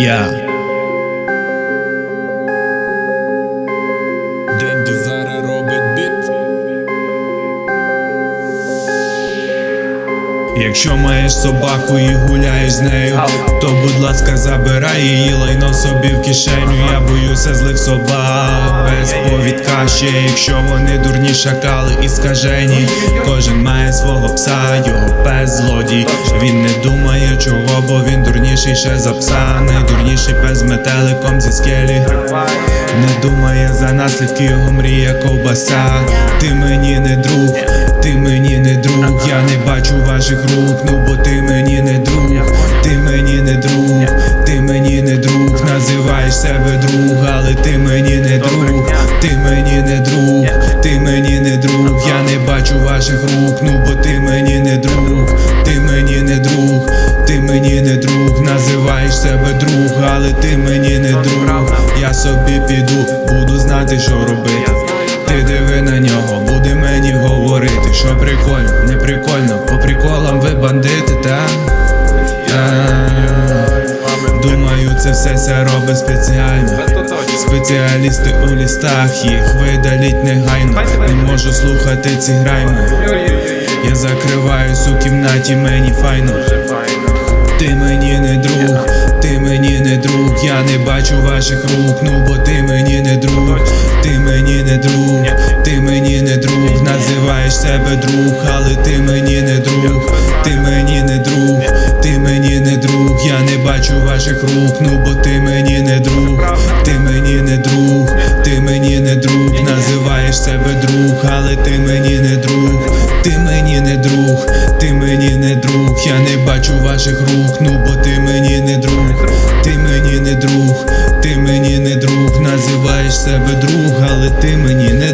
Я Денді зараз робить біт. Якщо маєш собаку і гуляєш з нею, то будь ласка, забирай її лайно собі в кишеню. Я боюся злих собак без повідка ще, якщо вони дурні шакали і скажені. Кожен має свого пса, його пес злодій. Він не думає він за пса. Найдурніший пес метеликом зі скелі. Не думає за наслідки його мрія ковбаса. Ти мені не друг, ти мені не друг, я не бачу ваших рук, ну бо ти мені не друг, ти мені не друг, ти мені не друг, називаєш себе друг, але ти мені не друг, ти мені не друг, ти мені не друг, я не бачу ваших рук, ну бо ти мені не друг, ти мені не друг, називаєш себе друг, але ти мені не друг, я собі піду, буду знати, що робити. Ти диви на нього, буде мені говорити, що прикольно, не прикольно, по приколам ви бандити, та? Думаю, це все ся робить спеціально. Спеціалісти у лістах, їх видаліть негайно. Не можу слухати ці грайми. Я закриваюсь у кімнаті, мені файно. Я не бачу ваших рук, ну бо ти мені не друг, ти мені не друг, ти мені не друг, називаєш себе друг, але ти мені не друг, ти мені не друг, ти мені не друг, я не бачу ваших рук, ну бо ти мені не друг, ти мені не друг, ти мені не друг, називаєш себе друг, але ти мені не друг, ти мені не друг, ти мені не друг, я не бачу ваших рук, ну бо ти мені не друг, ти мені не друг, ти мені не друг, називаєш себе друг, але ти мені не.